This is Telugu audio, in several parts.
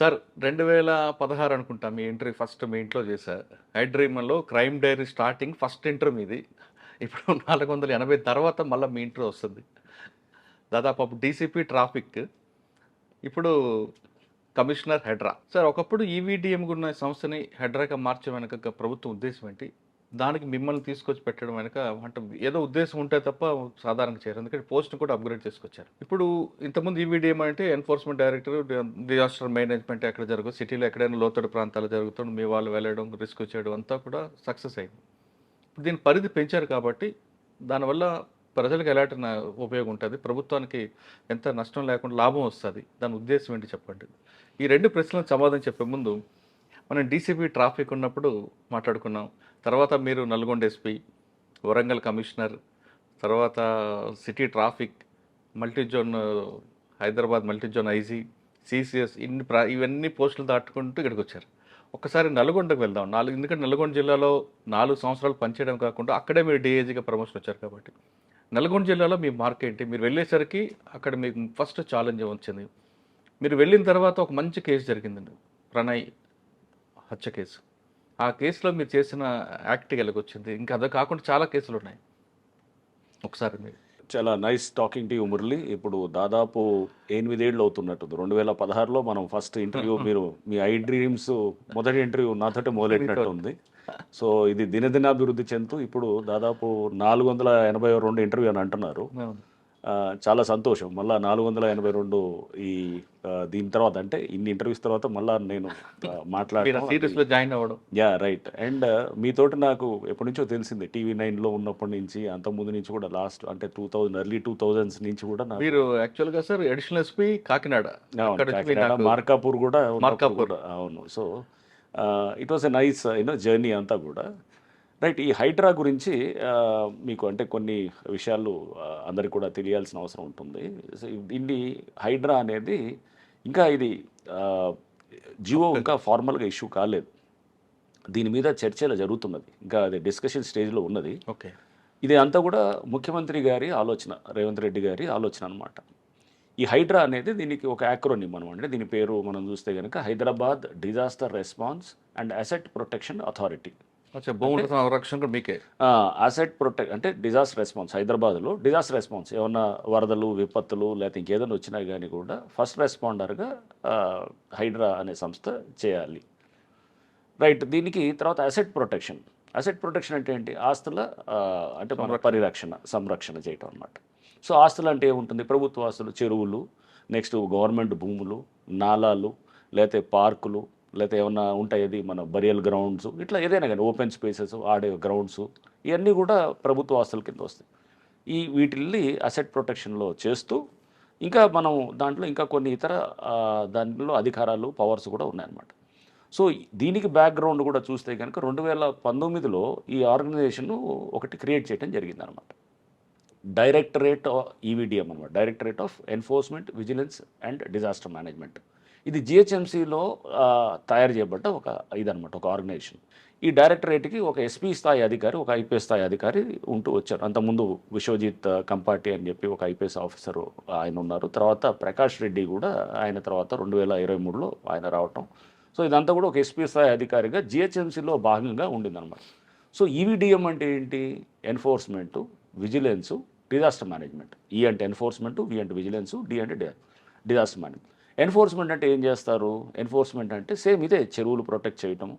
సార్ రెండు వేల పదహారు అనుకుంటా మీ ఎంట్రీ ఫస్ట్ మీ ఇంట్లో చేశా. హైడ్రీమ్లో crime diary starting first inter మీది. ఇప్పుడు నాలుగు వందల ఎనభై తర్వాత మళ్ళీ మీ ఇంటర్ వస్తుంది. దాదాపు అప్పుడు డీసీపీ ట్రాఫిక్. ఇప్పుడు కమిషనర్ హెడ్రా. సార్ ఒకప్పుడు ఈవీడిఎం ఉన్న సంస్థని హెడ్రాగా మార్చే వెనక ప్రభుత్వం ఉద్దేశం ఏంటి? దానికి మిమ్మల్ని తీసుకొచ్చి పెట్టడం వెనక అంటే ఏదో ఉద్దేశం ఉంటే తప్ప సాధారణంగా చేయరు. ఎందుకంటే పోస్ట్ని కూడా అప్గ్రేడ్ చేసుకొచ్చారు. ఇప్పుడు ఇంతకుముందు ఈవీడీ ఏమంటే ఎన్ఫోర్స్మెంట్ డైరెక్టర్ డిజాస్టర్ మేనేజ్మెంట్ ఎక్కడ జరుగు సిటీలో ఎక్కడైనా లోతడు ప్రాంతాలు జరుగుతుంది మీ వాళ్ళు వెళ్ళడం రిస్క్ చేయడం అంతా కూడా సక్సెస్ అయింది. ఇప్పుడు దీని పరిధి పెంచారు కాబట్టి దానివల్ల ప్రజలకు ఎలాంటి ఉపయోగం ఉంటుంది ప్రభుత్వానికి ఎంత నష్టం లేకుండా లాభం వస్తుంది దాని ఉద్దేశం ఏంటి చెప్పండి? ఈ రెండు ప్రశ్నలకు సమాధానం చెప్పే ముందు మనం డీసీపీ ట్రాఫిక్ ఉన్నప్పుడు మాట్లాడుకున్నాం. తర్వాత మీరు నల్గొండ ఎస్పీ వరంగల్ కమిషనర్ తర్వాత city traffic multi zone Hyderabad multi zone IG CCS ఇన్ని ప్రా ఇవన్నీ పోస్టులు దాటుకుంటూ ఇక్కడికి వచ్చారు. ఒక్కసారి నల్గొండకు వెళ్దాం. నాలుగు ఎందుకంటే నల్గొండ జిల్లాలో నాలుగు సంవత్సరాలు పనిచేయడం కాకుండా అక్కడే మీరు డిఏజీగా ప్రమోషన్ వచ్చారు కాబట్టి. నల్గొండ జిల్లాలో మీ మార్క్ ఏంటి? మీరు వెళ్ళేసరికి అక్కడ మీకు ఫస్ట్ ఛాలెంజ్ వచ్చింది. మీరు వెళ్ళిన తర్వాత ఒక మంచి కేసు జరిగిందండి. ప్రణయ్ హత్య కేసు. ఆ కేసులో మీరు చేసిన యాక్ట్ ఎలాగొచ్చింది? ఇంకా అదే కాకుండా చాలా కేసులు ఉన్నాయి ఒకసారి మీరు. చాలా nice talking to you Murali. ఇప్పుడు దాదాపు ఎనిమిదేళ్ళు అవుతున్నట్టుంది. రెండు వేల పదహారులో మనం ఫస్ట్ ఇంటర్వ్యూ మీరు మీ ఐ డ్రీమ్స్ మొదటి ఇంటర్వ్యూ నాతోటి మొదలెట్టినట్టు ఉంది సో ఇది దినదినాభివృద్ధి చెందుతూ ఇప్పుడు దాదాపు నాలుగు వందల ఎనభై రెండు ఇంటర్వ్యూ అని అంటున్నారు. చాలా సంతోషం. మళ్ళీ నాలుగు వందల ఎనభై రెండు ఈ దీని తర్వాత అంటే ఇన్ని ఇంటర్వ్యూస్ తర్వాత మళ్ళీ నేను సీరియస్లో జాయిన్ అవ్వడం. Yeah right. అండ్ మీతోటి నాకు ఎప్పటి నుంచో తెలిసింది టీవీ నైన్లో ఉన్నప్పటి నుంచి అంత ముందు నుంచి కూడా లాస్ట్ అంటే two thousand early two thousands నుంచి కూడా మీరు యాక్చువల్గా sir additional SP Kakinada. Markapur కూడా మార్కాపూర్. అవును. So it was a nice you know journey అంతా కూడా. రైట్ ఈ హైడ్రా గురించి మీకు అంటే కొన్ని విషయాలు అందరికి కూడా తెలియాల్సిన అవసరం ఉంటుంది. సో దీన్ని హైడ్రా అనేది ఇంకా ఇది జియో ఇంకా ఫార్మల్గా ఇష్యూ కాలేదు. దీని మీద చర్చలు జరుగుతున్నది. ఇంకా అది డిస్కషన్ స్టేజ్లో ఉన్నది. ఓకే. ఇది అంతా కూడా ముఖ్యమంత్రి గారి ఆలోచన రేవంత్ రెడ్డి గారి ఆలోచన అనమాట ఈ హైడ్రా అనేది దీనికి ఒక యాక్రోనిమ్ మనం అంటే దీని పేరు మనం చూస్తే కనుక Hyderabad disaster response and asset protection authority. భూముల సంరక్షణ కూడా మీకే. అసెట్ ప్రొటెక్ట్ అంటే డిజాస్టర్ రెస్పాన్స్ హైదరాబాద్లో డిజాస్టర్ రెస్పాన్స్ ఏమన్నా వరదలు విపత్తులు లేకపోతే ఇంకేదైనా వచ్చినా కానీ కూడా ఫస్ట్ రెస్పాండర్గా హైడ్రా అనే సంస్థ చేయాలి. రైట్ దీనికి తర్వాత అసెట్ ప్రొటెక్షన్ అసెట్ ప్రొటెక్షన్ అంటే ఏంటి? ఆస్తుల అంటే మన పరిరక్షణ సంరక్షణ చేయటం అన్నమాట. సో ఆస్తులు అంటే ఏముంటుంది? ప్రభుత్వ ఆస్తులు చెరువులు నెక్స్ట్ గవర్నమెంట్ భూములు నాలాలు లేకపోతే పార్కులు లేకపోతే ఏమన్నా ఉంటాయి మన బరియల్ గ్రౌండ్స్ ఇట్లా ఏదైనా కానీ ఓపెన్ స్పేసెస్ ఆడే గ్రౌండ్స్ ఇవన్నీ కూడా ప్రభుత్వ ఆస్తుల కింద వస్తాయి. ఈ వీటిల్ని అసెట్ ప్రొటెక్షన్లో చేస్తూ ఇంకా మనం దాంట్లో ఇంకా కొన్ని ఇతర దానిలో అధికారాలు పవర్స్ కూడా ఉన్నాయన్నమాట. సో దీనికి బ్యాక్గ్రౌండ్ కూడా చూస్తే కనుక రెండు వేల పంతొమ్మిదిలో ఈ ఆర్గనైజేషన్ ఒకటి క్రియేట్ చేయడం జరిగిందనమాట డైరెక్టరేట్ ఈవిడిఎం అనమాట directorate of enforcement vigilance and disaster management ఇది జిహెచ్ఎంసీలో తయారు చేయబడ్డ ఒక ఇదనమాట ఒక ఆర్గనైజేషన్. ఈ డైరెక్టరేట్కి ఒక ఎస్పీ స్థాయి అధికారి ఒక ఐపీఎస్ స్థాయి అధికారి ఉంటూ వచ్చారు. అంతకుముందు విశ్వజిత్ కంపాటి అని చెప్పి ఒక ఐపీఎస్ ఆఫీసర్ ఆయన ఉన్నారు. తర్వాత ప్రకాష్ రెడ్డి కూడా ఆయన తర్వాత రెండు వేల ఇరవై మూడులో ఆయన రావటం. సో ఇదంతా కూడా ఒక ఎస్పీ స్థాయి అధికారిగా జిహెచ్ఎంసీలో భాగంగా ఉండిందనమాట సో ఈవీడిఎం అంటే ఏంటి? Enforcement vigilance disaster management. E అంటే ఎన్ఫోర్స్మెంట్ వి అంటే విజిలెన్సు డి అంటే డిజాస్టర్ మేనేజ్మెంట్. ఎన్ఫోర్స్మెంట్ అంటే ఏం చేస్తారు? ఎన్ఫోర్స్మెంట్ అంటే సేమ్ ఇదే చెరువులు ప్రొటెక్ట్ చేయటం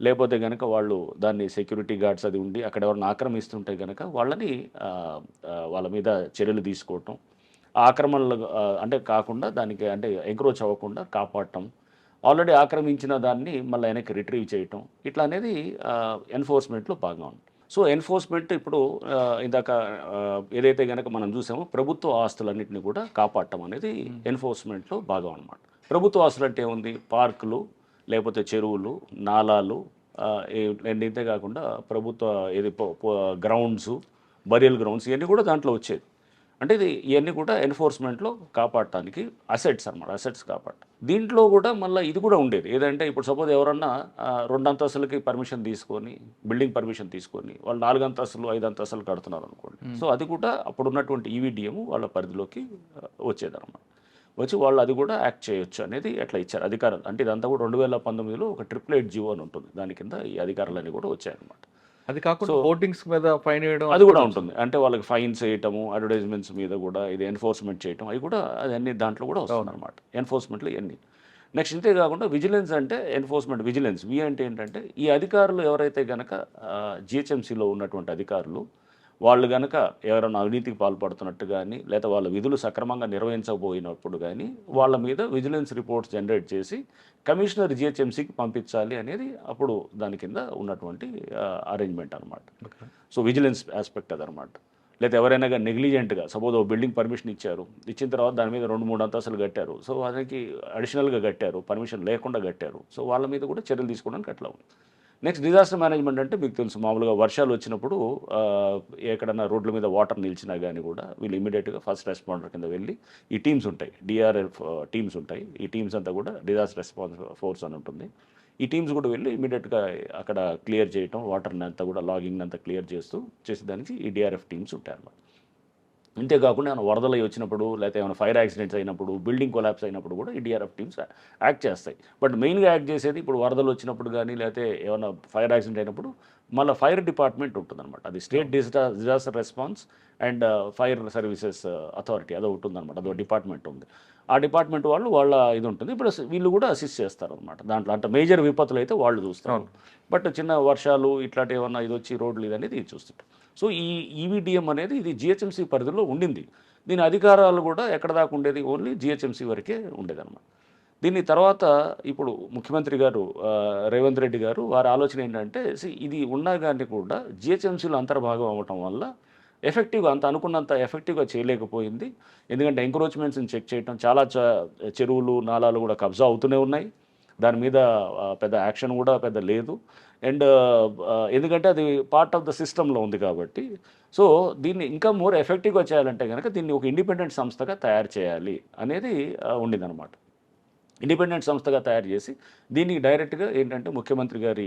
లేకపోతే కనుక వాళ్ళు దాన్ని సెక్యూరిటీ గార్డ్స్ అది ఉండి అక్కడ ఎవరిని ఆక్రమిస్తుంటే కనుక వాళ్ళని వాళ్ళ మీద చర్యలు తీసుకోవటం. ఆక్రమణలు అంటే కాకుండా దానికి అంటే ఎంక్రోచ్ అవ్వకుండా కాపాడటం. ఆల్రెడీ ఆక్రమించిన దాన్ని మళ్ళీ వెనక్కి రిట్రీవ్ చేయటం. ఇట్లా అనేది ఎన్ఫోర్స్మెంట్లో భాగం. ఉంటుంది సో ఎన్ఫోర్స్మెంట్ ఇప్పుడు ఇందాక ఏదైతే కనుక మనం చూసామో ప్రభుత్వ ఆస్తులన్నింటినీ కూడా కాపాడటం అనేది ఎన్ఫోర్స్మెంట్లో భాగం అనమాట ప్రభుత్వ ఆస్తులు అంటే ఏముంది? పార్కులు లేకపోతే చెరువులు నాలాలు ఇంతే కాకుండా ప్రభుత్వ ఏది గ్రౌండ్స్ బరియల్ గ్రౌండ్స్ ఇవన్నీ కూడా దాంట్లో వచ్చేది అంటే ఇది ఇవన్నీ కూడా ఎన్ఫోర్స్మెంట్లో కాపాడటానికి అసెట్స్ అనమాట అసెట్స్ కాపాడ. దీంట్లో కూడా మళ్ళీ ఇది కూడా ఉండేది. ఏదంటే ఇప్పుడు సపోజ్ ఎవరన్నా రెండు అంతస్తులకి పర్మిషన్ తీసుకొని బిల్డింగ్ పర్మిషన్ తీసుకొని వాళ్ళు నాలుగు అంతస్తులు ఐదు అంతస్తులు కడుతున్నారు అనుకోండి. సో అది కూడా అప్పుడు ఉన్నటువంటి ఈవీడిఎం వాళ్ళ పరిధిలోకి వచ్చేదన్నమాట. వచ్చి వాళ్ళు అది కూడా యాక్ట్ చేయొచ్చు అనేది అట్లా ఇచ్చారు అధికారాలు. అంటే ఇదంతా కూడా రెండు వేల పంతొమ్మిదిలో ఒక ట్రిపుల్ ఎయిట్ జీవో అని ఉంటుంది. దాని కింద ఈ అధికారాలన్నీ కూడా వచ్చాయన్నమాట. అది కాకుండా హోర్డింగ్స్ మీద ఫైన్ వేయడం అది కూడా ఉంటుంది. అంటే వాళ్ళకి ఫైన్స్ వేయటము అడ్వర్టైజ్మెంట్స్ మీద కూడా ఇది ఎన్ఫోర్స్మెంట్ చేయటం అవి కూడా అది అన్ని దాంట్లో కూడా వస్తుంది అనమాట ఎన్ఫోర్స్మెంట్లో ఇవన్నీ. నెక్స్ట్ ఇంతే కాకుండా విజిలెన్స్ అంటే ఎన్ఫోర్స్మెంట్ విజిలెన్స్ వి అంటే ఏంటంటే ఈ అధికారులు ఎవరైతే గనక జిహెచ్ఎంసీలో ఉన్నటువంటి అధికారులు వాళ్ళు గనక ఎవరైనా అవినీతికి పాల్పడుతున్నట్టు కానీ లేదా వాళ్ళ విధులు సక్రమంగా నిర్వహించకపోయినప్పుడు కానీ వాళ్ళ మీద విజిలెన్స్ రిపోర్ట్స్ జనరేట్ చేసి కమిషనర్ జిహెచ్ఎంసీకి పంపించాలి అనేది అప్పుడు దాని కింద ఉన్నటువంటి అరేంజ్మెంట్ అనమాట సో విజిలెన్స్ ఆస్పెక్ట్ అదనమాట లేదా ఎవరైనా కానీ నెగ్లిజెంట్గా సపోజ్ ఓ బిల్డింగ్ పర్మిషన్ ఇచ్చారు ఇచ్చిన తర్వాత దాని మీద రెండు మూడు అంతస్తులు కట్టారు సో దానికి అడిషనల్గా కట్టారు పర్మిషన్ లేకుండా కట్టారు సో వాళ్ళ మీద కూడా చర్యలు తీసుకోవడానికి అట్లా ఉంది. నెక్స్ట్ డిజాస్టర్ మేనేజ్మెంట్ అంటే మీకు తెలుసు మామూలుగా వర్షాలు వచ్చినప్పుడు ఎక్కడన్నా రోడ్ల మీద వాటర్ నిలిచినా కానీ కూడా వీళ్ళు ఇమీడియట్గా ఫస్ట్ రెస్పాండర్ కింద వెళ్ళి ఈ టీమ్స్ ఉంటాయి డిఆర్ఎఫ్ టీమ్స్ ఉంటాయి. ఈ టీమ్స్ అంతా కూడా డిజాస్టర్ రెస్పాన్స్ ఫోర్స్ అని ఉంటుంది. ఈ టీమ్స్ కూడా వెళ్ళి ఇమీడియట్గా అక్కడ క్లియర్ చేయటం వాటర్ని అంతా కూడా లాగింగ్ అంతా క్లియర్ చేస్తూ చేసేదానికి ఈ డిఆర్ఎఫ్ టీమ్స్ ఉంటాయి అన్నమాట అంతేకాకుండా ఏమైనా వరదలు అయి వచ్చినప్పుడు లేకపోతే ఏమైనా ఫైర్ యాక్సిడెంట్స్ అయినప్పుడు బిల్డింగ్ కొలాప్స్ అయినప్పుడు కూడా ఈ డిఆర్ఎఫ్ టీమ్స్ యాక్ట్ చేస్తాయి. బట్ మెయిన్గా యాక్ట్ చేసేది ఇప్పుడు వరదలు వచ్చినప్పుడు కానీ లేకపోతే ఏమైనా ఫైర్ యాక్సిడెంట్ అయినప్పుడు మళ్ళీ ఫైర్ డిపార్ట్మెంట్ ఉంటుందన్నమాట. అది state disa disaster response and fire services authority అదో ఉంటుందన్నమాట. అదో డిపార్ట్మెంట్ ఉంది. ఆ డిపార్ట్మెంట్ వాళ్ళు వాళ్ళ ఇది ఉంటుంది. ఇప్పుడు వీళ్ళు కూడా అసిస్ట్ చేస్తారు అనమాట దాంట్లో అంటే మేజర్ విపత్తులు అయితే వాళ్ళు చూస్తారు. బట్ చిన్న వర్షాలు ఇట్లాంటి ఏమన్నా ఇది వచ్చి రోడ్లు ఇది అనేది చూస్తుంటారు. సో ఈ ఈవీడిఎం అనేది ఇది జిహెచ్ఎంసీ పరిధిలో ఉండింది. దీని అధికారాలు కూడా ఎక్కడ దాకా ఉండేది? ఓన్లీ జిహెచ్ఎంసీ వరకే ఉండేదన్నమాట. దీని తర్వాత ఇప్పుడు ముఖ్యమంత్రి గారు రేవంత్ రెడ్డి గారు వారి ఆలోచన ఏంటంటే ఇది ఉన్నా కానీ కూడా జిహెచ్ఎంసీలో అంతర్భాగం అవ్వటం వల్ల ఎఫెక్టివ్గా అంత అనుకున్నంత ఎఫెక్టివ్గా చేయలేకపోయింది. ఎందుకంటే ఎంక్రోచ్మెంట్స్ని చెక్ చేయటం చాలా చ- చెరువులు నాలాలు కూడా కబ్జా అవుతూనే ఉన్నాయి. దాని మీద పెద్ద యాక్షన్ కూడా పెద్ద లేదు. అండ్ ఎందుకంటే అది పార్ట్ ఆఫ్ ద సిస్టంలో ఉంది కాబట్టి. సో దీన్ని ఇంకా మోర్ ఎఫెక్టివ్గా చేయాలంటే కనుక దీన్ని ఒక ఇండిపెండెంట్ సంస్థగా తయారు చేయాలి అనేది ఉండిందనమాట ఇండిపెండెంట్ సంస్థగా తయారు చేసి దీనికి డైరెక్ట్గా ఏంటంటే ముఖ్యమంత్రి గారి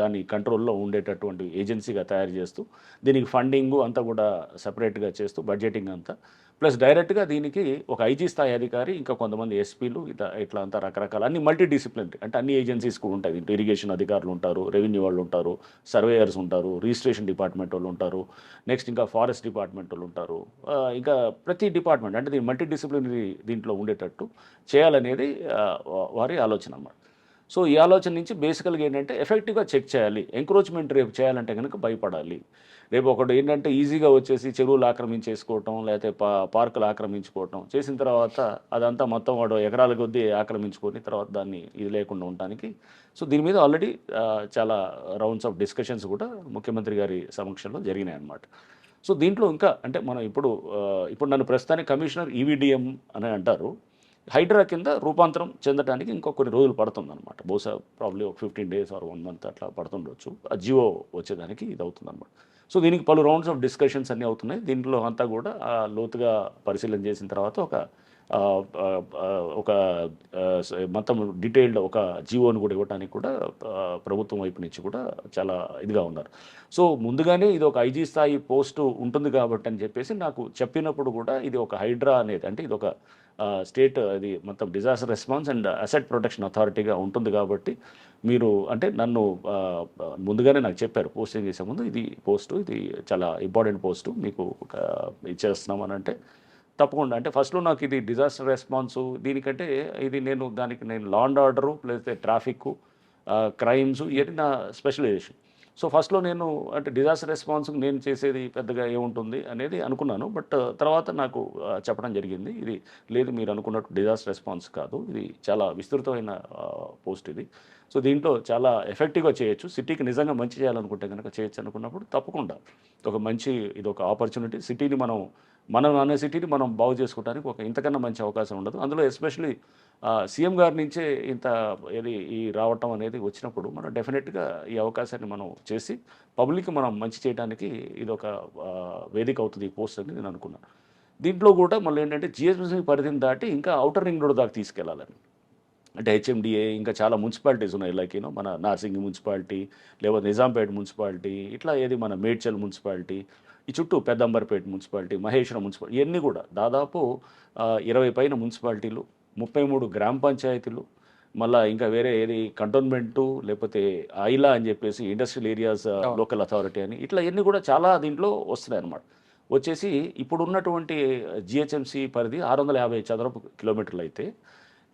దాని కంట్రోల్లో ఉండేటటువంటి ఏజెన్సీగా తయారు చేస్తూ దీనికి ఫండింగ్ అంతా కూడా సపరేట్గా చేస్తూ బడ్జెటింగ్ అంతా ప్లస్ డైరెక్ట్గా దీనికి ఒక ఐజీ స్థాయి అధికారి ఇంకా కొంతమంది ఎస్పీలు ఇట్లా ఇట్లా అంతా రకరకాల అన్ని మల్టీ డిసిప్లినరీ అంటే అన్ని ఏజెన్సీస్ కూడా ఉంటాయి. ఇరిగేషన్ అధికారులు ఉంటారు రెవెన్యూ వాళ్ళు ఉంటారు సర్వేయర్స్ ఉంటారు రిజిస్ట్రేషన్ డిపార్ట్మెంట్ వాళ్ళు ఉంటారు నెక్స్ట్ ఇంకా ఫారెస్ట్ డిపార్ట్మెంట్ వాళ్ళు ఉంటారు. ఇంకా ప్రతి డిపార్ట్మెంట్ అంటే దీని మల్టీ డిసిప్లినరీ దీంట్లో ఉండేటట్టు చేయాలనేది వారి ఆలోచన అన్నమాట. సో ఈ ఆలోచన నుంచి బేసికల్గా ఏంటంటే ఎఫెక్టివ్గా చెక్ చేయాలి. ఎంక్రోచ్మెంట్ రేపు చేయాలంటే కనుక భయపడాలి. రేపు ఒకటి ఏంటంటే ఈజీగా వచ్చేసి చెరువులు ఆక్రమించేసుకోవటం లేకపోతే పా పార్కులు ఆక్రమించుకోవటం చేసిన తర్వాత అదంతా మొత్తం వాడు ఎకరాల కొద్దీ ఆక్రమించుకొని తర్వాత దాన్ని ఇది లేకుండా ఉండటానికి. సో దీని మీద ఆల్రెడీ చాలా రౌండ్స్ ఆఫ్ డిస్కషన్స్ కూడా ముఖ్యమంత్రి గారి సమక్షంలో జరిగినాయి అన్నమాట సో దీంట్లో ఇంకా అంటే మనం ఇప్పుడు ఇప్పుడు నన్ను ప్రస్తుతానికి కమిషనర్ ఈవీడిఎం అని అంటారు. హైడ్రా కింద రూపాంతరం చెందడానికి ఇంకా కొన్ని రోజులు పడుతుందన్నమాట. బహుశా ప్రాబ్లీ ఒక fifteen days or one month అట్లా పడుతుండొచ్చు. ఆ జియో వచ్చేదానికి ఇది అవుతుందన్నమాట సో దీనికి పలు రౌండ్స్ ఆఫ్ డిస్కషన్స్ అన్నీ అవుతున్నాయి. దీంట్లో అంతా కూడా ఆ, లోతుగా పరిశీలన చేసిన తర్వాత ఒక ఒక మొత్తం డీటెయిల్డ్ ఒక జీవోని కూడా ఇవ్వడానికి కూడా ప్రభుత్వం వైపు నుంచి కూడా చాలా ఇదిగా ఉన్నారు. సో ముందుగానే ఇది ఒక ఐజీ స్థాయి పోస్టు ఉంటుంది కాబట్టి అని చెప్పేసి నాకు చెప్పినప్పుడు కూడా ఇది ఒక హైడ్రా అనేది అంటే ఇది ఒక స్టేట్ అది మొత్తం disaster response and asset protection అథారిటీగా ఉంటుంది కాబట్టి మీరు అంటే నన్ను ముందుగానే నాకు చెప్పారు పోస్టింగ్ చేసే ముందు ఇది పోస్టు ఇది చాలా ఇంపార్టెంట్ పోస్టు మీకు ఒక ఇచ్చేస్తున్నాం అని అంటే తప్పకుండా. అంటే ఫస్ట్లో నాకు ఇది డిజాస్టర్ రెస్పాన్స్ దీనికంటే ఇది నేను దానికి నేను లా అండ్ ఆర్డరు లేకపోతే ట్రాఫిక్ క్రైమ్స్ ఇవన్నీ నా స్పెషలైజేషన్ సో ఫస్ట్లో నేను అంటే డిజాస్టర్ రెస్పాన్స్ నేను చేసేది పెద్దగా ఏముంటుంది అనేది అనుకున్నాను. బట్ తర్వాత నాకు చెప్పడం జరిగింది. ఇది లేదు మీరు అనుకున్నట్టు డిజాస్టర్ రెస్పాన్స్ కాదు. ఇది చాలా విస్తృతమైన పోస్ట్ ఇది. సో దీంట్లో చాలా ఎఫెక్టివ్గా చేయొచ్చు. సిటీకి నిజంగా మంచి చేయాలనుకుంటే కనుక చేయొచ్చు అనుకున్నప్పుడు తప్పకుండా ఒక మంచి ఇది ఒక ఆపర్చునిటీ సిటీని మనం మనం అనే సిటీని మనం బాగు చేసుకోవడానికి ఒక ఇంతకన్నా మంచి అవకాశం ఉండదు. అందులో ఎస్పెషలీ సీఎం గారి నుంచే ఇంత ఇది ఈ రావటం అనేది వచ్చినప్పుడు మనం డెఫినెట్గా ఈ అవకాశాన్ని మనం చేసి పబ్లిక్ మనం మంచి చేయడానికి ఇది ఒక వేదిక అవుతుంది ఈ పోస్ట్ అని నేను అనుకున్నాను దీంట్లో కూడా మళ్ళీ ఏంటంటే జిఎస్బీ పరిధిని దాటి ఇంకా అవుటర్ రింగ్ రోడ్ దాకా తీసుకెళ్ళాలని అంటే హెచ్ఎండిఏ ఇంకా చాలా మున్సిపాలిటీస్ ఉన్నాయి. లైక్ యూనో మన నార్సింగ్ మున్సిపాలిటీ లేకపోతే నిజాంపేట మున్సిపాలిటీ ఇట్లా ఏది మన మేడ్చల్ మున్సిపాలిటీ ఈ చుట్టూ పెద్దంబర్పేట మున్సిపాలిటీ మహేశ్వరం మున్సిపాలిటీ ఇవన్నీ కూడా దాదాపు ఇరవై పైన మున్సిపాలిటీలు ముప్పై మూడు గ్రామ పంచాయతీలు మళ్ళా ఇంకా వేరే ఏది కంటోన్మెంటు లేకపోతే ఐలా అని చెప్పేసి ఇండస్ట్రియల్ ఏరియాస్ లోకల్ అథారిటీ అని ఇట్లా ఇవన్నీ కూడా చాలా దీంట్లో వస్తున్నాయి అన్నమాట వచ్చేసి ఇప్పుడు ఉన్నటువంటి జిహెచ్ఎంసీ పరిధి ఆరు వందల యాభై చదరపు కిలోమీటర్లు అయితే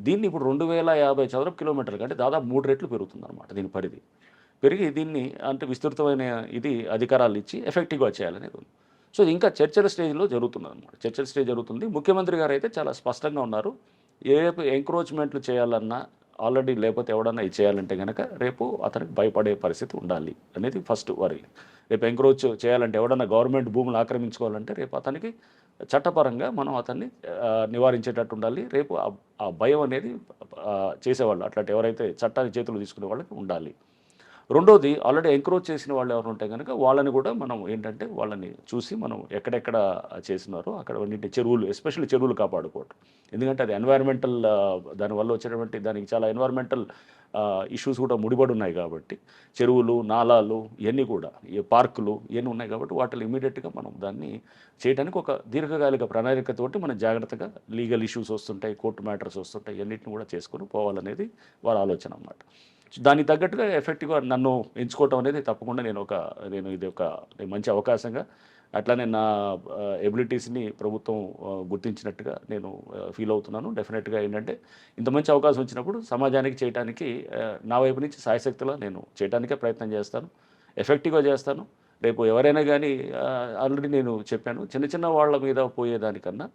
దీన్ని ఇప్పుడు రెండు వేల యాభై చదరపు కిలోమీటర్లు కంటే దాదాపు మూడు రెట్లు పెరుగుతుంది అనమాట దీని పరిధి. పెరిగి దీన్ని అంటే విస్తృతమైన ఇది అధికారాలు ఇచ్చి ఎఫెక్టివ్గా చేయాలనేది ఉంది. సో ఇంకా చర్చల స్టేజ్లో జరుగుతుంది అనమాట చర్చల స్టేజ్ జరుగుతుంది. ముఖ్యమంత్రి గారు అయితే చాలా స్పష్టంగా ఉన్నారు. ఏ ఎంక్రోచ్మెంట్లు చేయాలన్నా ఆల్రెడీ లేకపోతే ఎవడన్నా ఇది చేయాలంటే కనుక రేపు అతనికి భయపడే పరిస్థితి ఉండాలి అనేది ఫస్ట్ వరి రేపు ఎంక్రోచ్ చేయాలంటే ఎవడన్నా గవర్నమెంట్ భూములు ఆక్రమించుకోవాలంటే రేపు అతనికి చట్టపరంగా మనం అతన్ని నివారించేటట్టు ఉండాలి. రేపు ఆ- భయం అనేది చేసేవాళ్ళు అట్లాంటి ఎవరైతే చట్టాన్ని చేతులు తీసుకునే వాళ్ళకి ఉండాలి. రెండోది ఆల్రెడీ ఎంక్రోచ్ చేసిన వాళ్ళు ఎవరు ఉంటే కనుక వాళ్ళని కూడా మనం ఏంటంటే వాళ్ళని చూసి మనం ఎక్కడెక్కడ చేసినారో అక్కడ ఉన్నటువంటి చెరువులు ఎస్పెషల్లీ చెరువులు కాపాడుకోవటం. ఎందుకంటే అది ఎన్వైర్మెంటల్ దానివల్ల వచ్చేటువంటి దానికి చాలా ఎన్వైర్మెంటల్ ఇష్యూస్ కూడా ముడిపడి ఉన్నాయి కాబట్టి చెరువులు నాలాలు ఇవన్నీ కూడా ఈ పార్కులు ఇవన్నీ ఉన్నాయి కాబట్టి వాటిని ఇమీడియట్గా మనం దాన్ని చేయడానికి ఒక దీర్ఘకాలిక ప్రణాళికతోటి మనం జాగ్రత్తగా లీగల్ ఇష్యూస్ వస్తుంటాయి కోర్టు మ్యాటర్స్ వస్తుంటాయి ఇవన్నిటిని కూడా చేసుకొని పోవాలనేది వాళ్ళ ఆలోచన అన్నమాట. దానికి తగ్గట్టుగా ఎఫెక్టివ్గా నన్ను ఎంచుకోవటం అనేది తప్పకుండా నేను ఒక నేను ఇది ఒక మంచి అవకాశంగా అట్లానే నా ఎబిలిటీస్ని ప్రభుత్వం గుర్తించినట్టుగా నేను ఫీల్ అవుతున్నాను. డెఫినెట్గా ఏంటంటే ఇంత మంచి అవకాశం వచ్చినప్పుడు సమాజానికి చేయడానికి నా వైపు నుంచి సాయశక్తిలో నేను చేయడానికే ప్రయత్నం చేస్తాను. ఎఫెక్టివ్గా చేస్తాను. రేపు ఎవరైనా కానీ ఆల్రెడీ నేను చెప్పాను. చిన్న చిన్న వాళ్ళ మీద పోయేదానికన్నా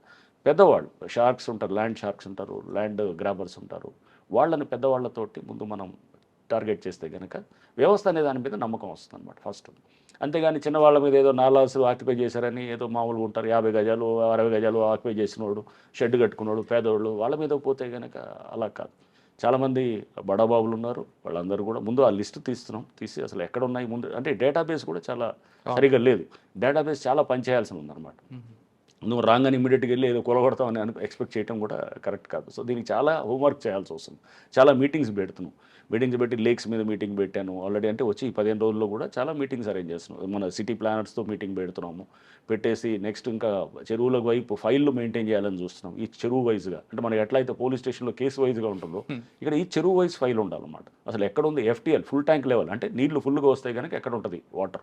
పెద్దవాళ్ళు షార్క్స్ ఉంటారు ల్యాండ్ షార్క్స్ ఉంటారు ల్యాండ్ గ్రాబర్స్ ఉంటారు. వాళ్ళని పెద్దవాళ్ళతోటి ముందు మనం టార్గెట్ చేస్తే కనుక వ్యవస్థ అనే దాని మీద నమ్మకం వస్తుంది అనమాట ఫస్ట్ అంతేగాని చిన్న వాళ్ళ మీద ఏదో నాలాస్ ఆక్యుపై చేశారని ఏదో మామూలుగా ఉంటారు యాభై గజాలు అరవై గజాలు ఆక్యుపై చేసినోడు షెడ్ కట్టుకున్నాడు పేదోళ్ళు వాళ్ళ మీద పోతే కనుక అలా కాదు. చాలామంది బడాబాబులు ఉన్నారు వాళ్ళందరూ కూడా ముందు ఆ లిస్ట్ తీస్తున్నాం తీసి అసలు ఎక్కడ ఉన్నాయి ముందు అంటే డేటాబేస్ కూడా చాలా సరిగా లేదు. డేటాబేస్ చాలా పనిచేయాల్సి ఉందన్నమాట. నువ్వు రాగానే ఇమీడియట్గా వెళ్ళి ఏదో కొలగొడతామని అని ఎక్స్పెక్ట్ చేయడం కూడా కరెక్ట్ కాదు. సో దీనికి చాలా హోంవర్క్ చేయాల్సి వస్తుంది. చాలా మీటింగ్స్ పెడుతున్నాం. మీటింగ్స్ పెట్టి లేక్స్ మీద మీటింగ్ పెట్టాను. ఆల్రెడీ అంటే వచ్చి ఈ పదిహేను రోజుల్లో కూడా చాలా మీటింగ్స్ అరేంజ్ చేస్తున్నాం. మన సిటీ ప్లానర్స్తో మీటింగ్ పెడుతున్నాము. పెట్టేసి నెక్స్ట్ ఇంకా చెరువుల వైపు ఫైళ్ళు మెయింటైన్ చేయాలని చూస్తున్నాం. ఈ చెరువు వైజ్గా. అంటే మనకి ఎట్లయితే పోలీస్ స్టేషన్లో కేసు వైజ్గా ఉంటుందో ఇక్కడ ఈ చెరువు వైజ్ ఫైల్ ఉండాలన్నమాట. అసలు ఎక్కడ ఉంది ఎఫ్టీఎల్ ఫుల్ ట్యాంక్ లెవెల్. అంటే నీళ్ళు ఫుల్గా వస్తాయి కనుక ఎక్కడ ఉంటుంది? Water.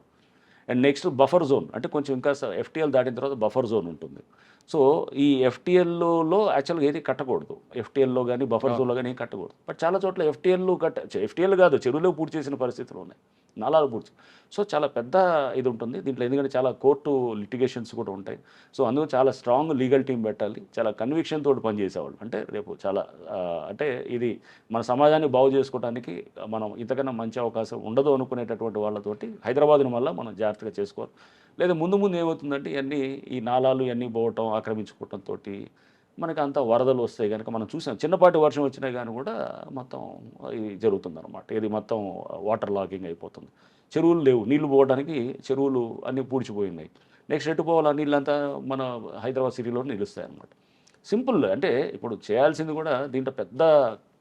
And next buffer zone అంటే కొంచెం ఇంకా ఎఫ్టీఎల్ దాటిన తర్వాత బఫర్ జోన్ ఉంటుంది. సో ఈ ఎఫ్టీఎల్లో యాక్చువల్గా ఏది కట్టకూడదు. ఎఫ్టీఎల్లో కానీ బఫర్ జోన్లో కానీ ఏం కట్టకూడదు. బట్ చాలా చోట్ల ఎఫ్టీఎల్ కట్ట ఎఫ్టీఎల్ కాదు చెరువులో పూర్తి చేసిన పరిస్థితులు ఉన్నాయి. నాలాలు పూర్తి సో చాలా పెద్ద ఇది ఉంటుంది. దీంట్లో ఎందుకంటే చాలా కోర్టు లిటిగేషన్స్ కూడా ఉంటాయి. సో అందుకు చాలా స్ట్రాంగ్ లీగల్ టీం పెట్టాలి. చాలా కన్విక్షన్ తోటి పనిచేసేవాళ్ళు. అంటే రేపు చాలా అంటే ఇది మన సమాజాన్ని బాగు చేసుకోవడానికి మనం ఇంతకన్నా మంచి అవకాశం ఉండదు అనుకునేటటువంటి వాళ్ళతోటి హైదరాబాద్ని వల్ల మనం జాగ్రత్తగా చేసుకోవాలి. లేదా ముందు ముందు ఏమవుతుందంటే ఇవన్నీ ఈ నాలాలు ఇవన్నీ పోవటం ఆక్రమించుకోవటం తోటి మనకి అంత వరదలు వస్తాయి కనుక మనం చూసాం. చిన్నపాటి వర్షం వచ్చినా కానీ కూడా మొత్తం ఇది జరుగుతుందన్నమాట. ఇది మొత్తం వాటర్ లాకింగ్ అయిపోతుంది. చెరువులు లేవు. నీళ్ళు పోవడానికి చెరువులు అన్నీ పూడ్చిపోయినాయి. నెక్స్ట్ ఎటు పోవాలి? నీళ్ళంతా మన హైదరాబాద్ సిటీలో నిలుస్తాయి అనమాట సింపుల్. అంటే ఇప్పుడు చేయాల్సింది కూడా దీంట్లో పెద్ద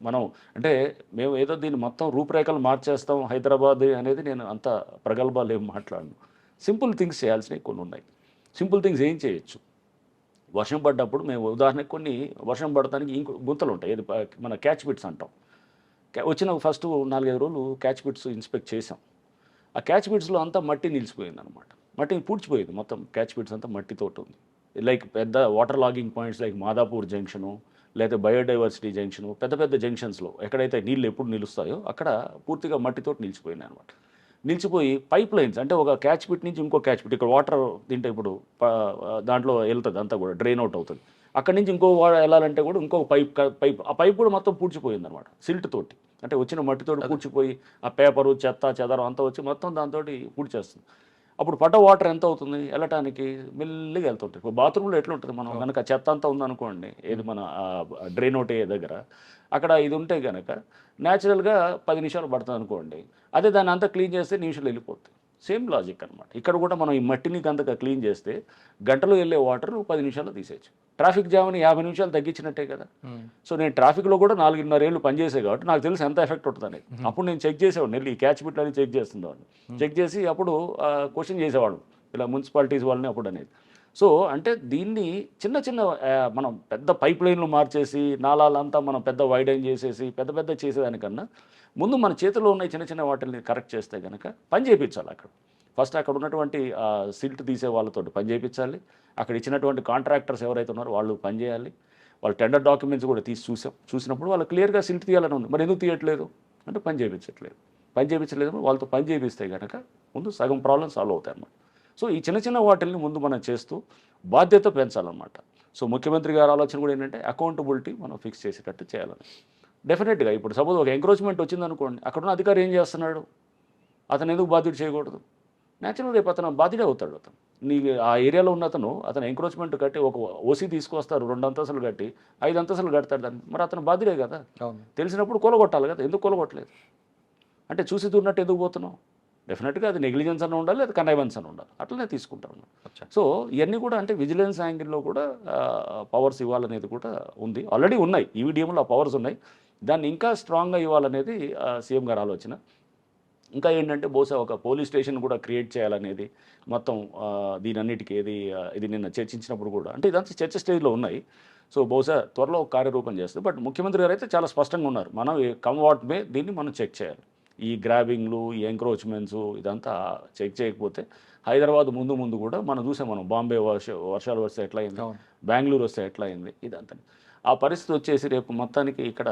మనం అంటే మేము ఏదో దీన్ని మొత్తం రూపురేఖలు మార్చేస్తాం హైదరాబాద్ అనేది నేను అంత ప్రగల్భాలు ఏం మాట్లాడను. సింపుల్ థింగ్స్ చేయాల్సినవి కొన్ని ఉన్నాయి. సింపుల్ థింగ్స్ ఏం చేయొచ్చు? వర్షం పడ్డప్పుడు మేము ఉదాహరణకు కొన్ని వర్షం పడటానికి ఇంకో గుంతలు ఉంటాయి. ఇది మన క్యాచ్ బిట్స్ అంటాం. క్యా- వచ్చిన ఫస్ట్ నాలుగైదు రోజులు క్యాచ్ బిట్స్ ఇన్స్పెక్ట్ చేసాం ఆ క్యాచ్ బిట్స్లో అంతా మట్టి నిలిచిపోయింది అనమాట మట్టి పూడ్చిపోయింది మొత్తం క్యాచ్ బిట్స్ అంతా మట్టితోటి ఉంది. లైక్ పెద్ద water logging points like Madhapur junction లేదా బయోడైవర్సిటీ జంక్షను పెద్ద పెద్ద జంక్షన్స్లో ఎక్కడైతే నీళ్ళు ఎప్పుడు నిలుస్తాయో అక్కడ పూర్తిగా మట్టితోటి నిలిచిపోయినాయి అనమాట నిలిచిపోయి పైప్ లైన్స్ అంటే ఒక క్యాచ్ పిట్ నుంచి ఇంకో క్యాచ్ పిట్ ఇక్కడ వాటర్ తింటే ఇప్పుడు దాంట్లో వెళ్తుంది అంతా కూడా డ్రైన్ అవుట్ అవుతుంది. అక్కడి నుంచి ఇంకో వెళ్ళాలంటే కూడా ఇంకో పైప్ పైప్ ఆ పైప్ కూడా మొత్తం పూడ్చిపోయింది అనమాట సిల్ట్ తోటి. అంటే వచ్చిన మట్టితోటి పూడ్చిపోయి ఆ పేపరు చెత్త చెదరం అంతా వచ్చి మొత్తం దాంతో పూడ్చేస్తుంది. అప్పుడు పడ్డ వాటర్ ఎంత అవుతుంది? వెళ్ళటానికి మెల్లిగా వెళ్తుంటుంది. ఇప్పుడు బాత్రూంలో ఎట్లా ఉంటుంది మనం కనుక చెత్త అంతా ఉందనుకోండి ఏది మన డ్రైన్ అవుట్ అయ్యే దగ్గర అక్కడ ఇది ఉంటే కనుక న్యాచురల్గా పది నిమిషాలు పడుతుంది అనుకోండి అదే దాన్ని అంతా క్లీన్ చేస్తే నిమిషాలు వెళ్ళిపోతుంది సేమ్ లాజిక్ అనమాట ఇక్కడ కూడా మనం ఈ మట్టిని అంతగా క్లీన్ చేస్తే గంటలో వెళ్ళే వాటర్ పది నిమిషాల్లో తీసేయచ్చు. ట్రాఫిక్ జామ్ని యాభై నిమిషాలు తగ్గించినట్టే కదా. సో నేను ట్రాఫిక్లో కూడా నాలుగున్నర ఏళ్ళు పనిచేసే కాబట్టి నాకు తెలుసు ఎంత ఎఫెక్ట్ ఉంటుంది అనేది. అప్పుడు నేను చెక్ చేసేవాడిని. వెళ్ళి క్యాచ్ బిట్లని చెక్ చేస్తుండేవాడిని చెక్ చేసి అప్పుడు క్వశ్చన్ చేసేవాడు ఇలా మున్సిపాలిటీస్ వాళ్ళని అప్పుడు అనేది. సో అంటే దీన్ని చిన్న చిన్న మనం పెద్ద పైప్ లైన్లు మార్చేసి నాలాలంతా మనం పెద్ద వైడైన్ చేసేసి పెద్ద పెద్ద చేసేదానికన్నా ముందు మన చేతిలో ఉన్న చిన్న చిన్న వాటిని కరెక్ట్ చేస్తే కనుక పని చేయించాలి అక్కడ. ఫస్ట్ అక్కడ ఉన్నటువంటి సిల్ట్ తీసే వాళ్ళతో పని చేయించాలి. అక్కడ ఇచ్చినటువంటి కాంట్రాక్టర్స్ ఎవరైతే ఉన్నారో వాళ్ళు పని చేయాలి. వాళ్ళు టెండర్ డాక్యుమెంట్స్ కూడా తీసి చూసాం. చూసినప్పుడు వాళ్ళు క్లియర్గా సిల్ట్ తీయాలని ఉంది. మరి ఎందుకు తీయట్లేదు? అంటే పని చేయించట్లేదు. పని చేయించలేదు వాళ్ళతో పని చేపిస్తే కనుక ముందు సగం ప్రాబ్లం సాల్వ్ అవుతాయి అన్నమాట. సో ఈ చిన్న చిన్న వాటిల్ని ముందు మనం చేస్తూ బాధ్యత పెంచాలన్నమాట. సో ముఖ్యమంత్రి గారి ఆలోచన కూడా ఏంటంటే అకౌంటబిలిటీ మనం ఫిక్స్ చేసేటట్టు చేయాలని డెఫినెట్గా ఇప్పుడు సపోజ్ ఒక ఎంక్రోచ్మెంట్ వచ్చిందనుకోండి అక్కడ ఉన్న అధికారి ఏం చేస్తున్నాడు? అతను ఎందుకు బాధ్యత చేయకూడదు? న్యాచురల్ రేపు అతను బాధ్యుడే అవుతాడు అతను. నీ ఆ ఏరియాలో ఉన్న అతను అతను ఎంక్రోచ్మెంట్ కట్టి ఒక ఓసీ తీసుకొస్తారు రెండు అంతస్తులు కట్టి ఐదు అంతస్తులు కడతాడు దాన్ని. మరి అతను బాధ్యుడే కదా? తెలిసినప్పుడు కొలగొట్టాలి కదా? ఎందుకు కొలగొట్టలేదు? అంటే చూసి దూరినట్టు ఎందుకు పోతున్నావు? డెఫినెట్గా అది నెగ్లిజెన్స్ అని ఉండాలి అది కనైవెన్స్ అని ఉండాలి. అట్లనే తీసుకుంటాను. సో ఇవన్నీ కూడా అంటే విజిలెన్స్ యాంగిల్లో కూడా పవర్స్ ఇవ్వాలనేది కూడా ఉంది. ఆల్రెడీ ఉన్నాయి. ఈవీడిఎంలో ఆ పవర్స్ ఉన్నాయి. దాన్ని ఇంకా స్ట్రాంగ్గా ఇవ్వాలనేది సీఎం గారి ఆలోచన. ఇంకా ఏంటంటే బహుశా ఒక పోలీస్ స్టేషన్ కూడా క్రియేట్ చేయాలనేది మొత్తం దీని దీనన్నిటికీ ఏది ఇది నిన్న చర్చించినప్పుడు కూడా. అంటే ఇదంతా చర్చ స్టేజ్లో ఉన్నాయి. సో బహుశా త్వరలో ఒక కార్యరూపం చేస్తుంది బట్ ముఖ్యమంత్రి గారు అయితే చాలా స్పష్టంగా ఉన్నారు. మనం కమ్ వాట్ మే దీన్ని మనం చెక్ చేయాలి. ఈ గ్రాబింగ్లు ఈ ఎంక్రోచ్మెంట్స్ ఇదంతా చెక్ చేయకపోతే హైదరాబాద్ ముందు ముందు కూడా మనం చూసాం మనం. బాంబే వర్ష వర్షాలు వస్తే ఎట్లా అయింది బెంగళూరు వస్తే ఎట్లా అయింది ఇదంతా. ఆ పరిస్థితి వచ్చేసి రేపు మొత్తానికి ఇక్కడ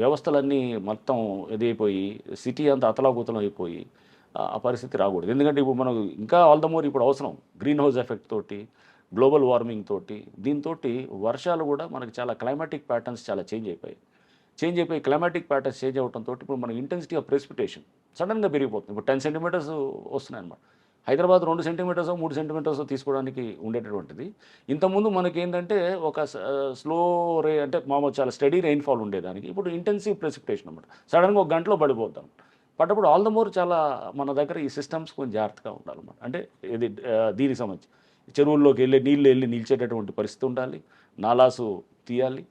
వ్యవస్థలన్నీ మొత్తం ఇదైపోయి సిటీ అంతా అతలాకుతలం అయిపోయి ఆ ఆ పరిస్థితి రాకూడదు. ఎందుకంటే ఇప్పుడు మనం ఇంకా ఆల్ ద మోర్ ఇప్పుడు అవసరం. గ్రీన్ హౌస్ ఎఫెక్ట్ తోటి గ్లోబల్ వార్మింగ్ తోటి దీంతో వర్షాలు కూడా మనకి చాలా క్లైమాటిక్ ప్యాటర్న్స్ చాలా చేంజ్ అయిపోయాయి. చేంజ్ అయిపోయి క్లైమాటిక్ ప్యాటర్న్స్ చేంజ్ అవడంతో ఇప్పుడు మన ఇంటెన్సిటీ ఆఫ్ ప్రెసిపిటేషన్ సడన్గా పెరిగిపోతుంది. ఇప్పుడు టెన్ సెంటీమీటర్స్ వస్తున్నాయి అనమాట హైదరాబాద్ రెండు సెంటీమీటర్స్ మూడు సెంటీమీటర్స్ తీసుకోవడానికి ఉండేటటువంటిది. ఇంతకుముందు మనకి ఏంటంటే ఒక స్లో రే అంటే మామూలు చాలా స్టడీ రెయిన్ఫాల్ ఉండేదానికి. ఇప్పుడు ఇంటెన్సివ్ ప్రెసిపిటేషన్ అనమాట సడన్గా ఒక గంటలో పడిపోతాం పడ్డప్పుడు ఆల్ ద మోర్ చాలా మన దగ్గర ఈ సిస్టమ్స్ కొంచెం జాగ్రత్తగా ఉండాలన్నమాట. అంటే ఇది దీనికి సంబంధించి చెరువుల్లోకి వెళ్ళి నీళ్ళు వెళ్ళి నిలిచేటటువంటి పరిస్థితి ఉండాలి. నాలాసు తీయాలి.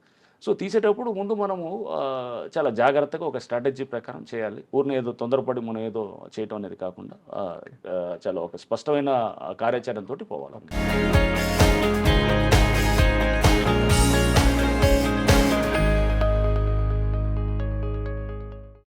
సో తీసేటప్పుడు ముందు మనము చాలా జాగ్రత్తగా ఒక స్ట్రాటజీ ప్రకారం చేయాలి. ఊరిని ఏదో తొందరపడి మనం ఏదో చేయటం అనేది కాకుండా చాలా ఒక స్పష్టమైన కార్యాచరణతోటి పోవాలి.